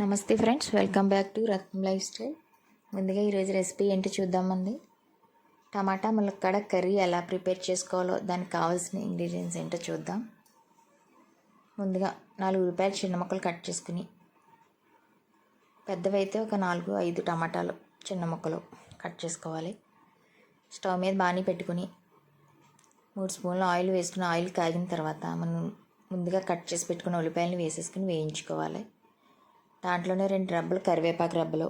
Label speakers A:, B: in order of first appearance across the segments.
A: నమస్తే friends welcome back to Ratnam lifestyle. ముందుగా ఈరోజు రెసిపీ ఏంటి చూద్దామండి. టమాటా ములక్కడ కర్రీ ఎలా ప్రిపేర్ చేసుకోవాలో దానికి కావాల్సిన ఇంగ్రీడియంట్స్ ఏంటో చూద్దాం. ముందుగా నాలుగు ఉల్లిపాయలు చిన్న ముక్కలు కట్ చేసుకుని పెద్దవైతే ఒక నాలుగు ఐదు టమాటాలు చిన్న ముక్కలు కట్ చేసుకోవాలి. స్టవ్ మీద బాణీ పెట్టుకుని మూడు స్పూన్లు ఆయిల్ వేసుకుని ఆయిల్ కాగిన తర్వాత మనం ముందుగా కట్ చేసి పెట్టుకున్న ఉల్లిపాయలను వేసేసుకుని వేయించుకోవాలి. దాంట్లోనే రెండు రబ్బలు కరివేపాకు రబ్బలు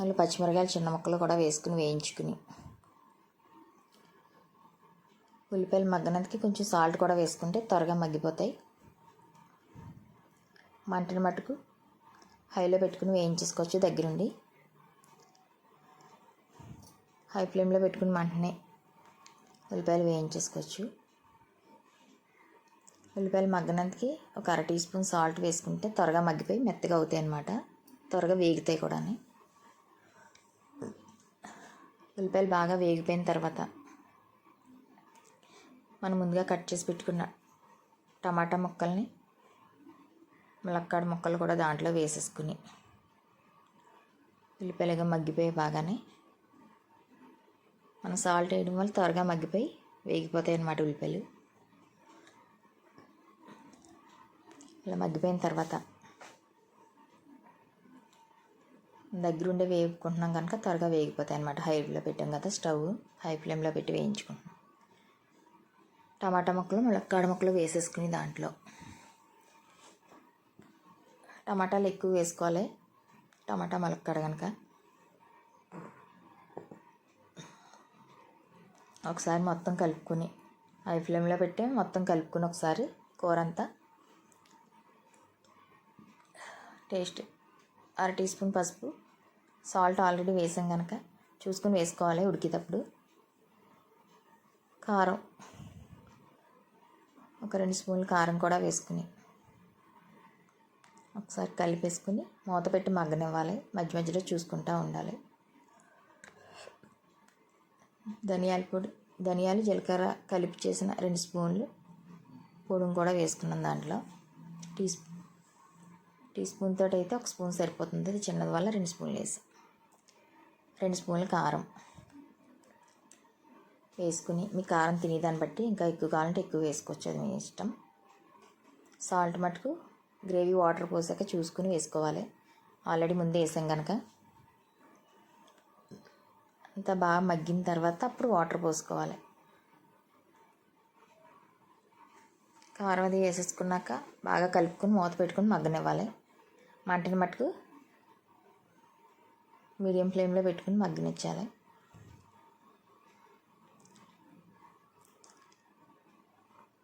A: వాళ్ళు పచ్చిమిరకాయలు చిన్న ముక్కలు కూడా వేసుకుని వేయించుకుని. ఉల్లిపాయలు మగ్గనందుకు కొంచెం సాల్ట్ కూడా వేసుకుంటే త్వరగా మగ్గిపోతాయి. మంటని మటుకు హైలో పెట్టుకుని వేయించేసుకోవచ్చు దగ్గరుండి. హై ఫ్లేమ్లో పెట్టుకుని మంటనే ఉల్లిపాయలు వేయించేసుకోవచ్చు. ఉల్లిపాయలు మగ్గనందుకి ఒక అర టీ స్పూన్ సాల్ట్ వేసుకుంటే త్వరగా మగ్గిపోయి మెత్తగా అవుతాయి అన్నమాట. త్వరగా వేగుతాయి కూడా ఉల్లిపాయలు బాగా వేగిపోయిన తర్వాత మనం ముందుగా కట్ చేసి పెట్టుకున్న టమాటా ముక్కల్ని ములక్కాడ ముక్కలు కూడా దాంట్లో వేసేసుకుని ఉల్లిపాయలుగా మగ్గిపోయి బాగానే మనం సాల్ట్ వేయడం వల్ల త్వరగా మగ్గిపోయి వేగిపోతాయి అన్నమాట ఉల్లిపాయలు. ఇలా మగ్గిపోయిన తర్వాత దగ్గరుండే వేపుకుంటున్నాం కనుక త్వరగా వేగిపోతాయి అనమాట హైలో పెట్టాం కదా స్టవ్ హై ఫ్లేమ్లో పెట్టి వేయించుకుంటున్నాం. టమాటా ముక్కలు ములక్కాడ ముక్కలు వేసేసుకుని దాంట్లో. టమాటాలు ఎక్కువ వేసుకోవాలి. టమాటా ములక్కాడ కనుక. ఒకసారి మొత్తం కలుపుకొని హై ఫ్లేమ్లో పెట్టి మొత్తం కలుపుకొని ఒకసారి కూర అంతా టేస్ట్. అర టీ స్పూన్ పసుపు. సాల్ట్ ఆల్రెడీ వేసాం కనుక చూసుకొని వేసుకోవాలి ఉడికేటప్పుడు. కారం. ఒక రెండు స్పూన్లు కారం కూడా వేసుకుని. ఒకసారి కలిపేసుకుని మూత పెట్టి మగ్గనివ్వాలి. మధ్య మధ్యలో చూసుకుంటూ ఉండాలి. ధనియాల పొడి ధనియాలు జీలకర్ర కలిపి చేసిన రెండు స్పూన్లు. పొడిని కూడా వేసుకున్నాం దాంట్లో. టీ స్పూన్ టీ స్పూన్ తోటి అయితే ఒక స్పూన్ సరిపోతుంది. అది చిన్నది వల్ల రెండు స్పూన్లు వేసి. రెండు స్పూన్లు కారం వేసుకుని మీ కారం తినేదాన్ని బట్టి ఇంకా ఎక్కువ కావాలంటే ఎక్కువ వేసుకోవచ్చు. అది మీ ఇష్టం. సాల్ట్ మటుకు గ్రేవీ వాటర్ పోసాక చూసుకుని వేసుకోవాలి. ఆల్రెడీ ముందే వేసాం కనుక అంతా బాగా మగ్గిన తర్వాత అప్పుడు వాటర్ పోసుకోవాలి. కారం అది వేసేసుకున్నాక బాగా కలుపుకొని మూత పెట్టుకొని మగ్గనివ్వాలి. మంటని మటుకు మీడియం ఫ్లేమ్లో పెట్టుకుని మగ్గనిచ్చాలి.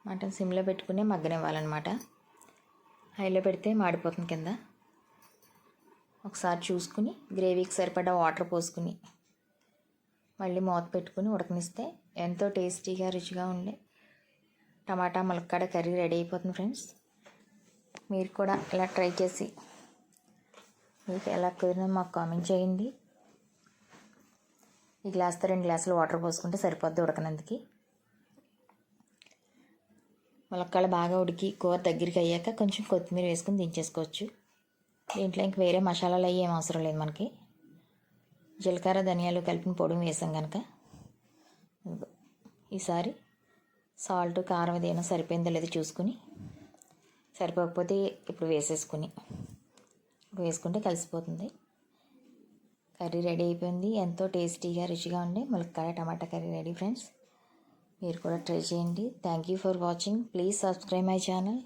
A: మటన్ సిమ్లో పెట్టుకునే మగ్గనివ్వాలన్నమాట. హైలో పెడితే మాడిపోతుంది కింద. ఒకసారి చూసుకుని గ్రేవీకి సరిపడా వాటర్ పోసుకుని మళ్ళీ మూత పెట్టుకుని ఉడకనిస్తే ఎంతో టేస్టీగా రుచిగా ఉండే టమాటా ములక్కాడ కర్రీ రెడీ అయిపోతుంది ఫ్రెండ్స్. మీరు కూడా ఇలా ట్రై చేసి మీకు ఎలా కుదిరినా మాకు కామెంట్ చేయండి. ఈ గ్లాస్తో రెండు గ్లాసులు వాటర్ పోసుకుంటే సరిపోద్ది ఉడకనందుకు. ములక్కాడ బాగా ఉడికి కూర దగ్గరికి అయ్యాక కొంచెం కొత్తిమీర వేసుకుని దించేసుకోవచ్చు. దీంట్లో ఇంక వేరే మసాలాలు అయ్యి ఏం అవసరం లేదు మనకి. జీలకర్ర ధనియాలు కలిపిన పొడి వేసాం కనుక ఈసారి సాల్ట్ కారం ఏదైనా సరిపోయిందో లేదో చూసుకుని సరిపోకపోతే ఇప్పుడు వేసేసుకుని. వేసుకుంటే కలిసిపోతుంది. కర్రీ రెడీ అయిపోయింది. ఎంతో టేస్టీగా రుచిగా ఉండే ములక్కాయ టమాటా కర్రీ రెడీ ఫ్రెండ్స్. మీరు కూడా ట్రై చేయండి. Thank you for watching please subscribe my channel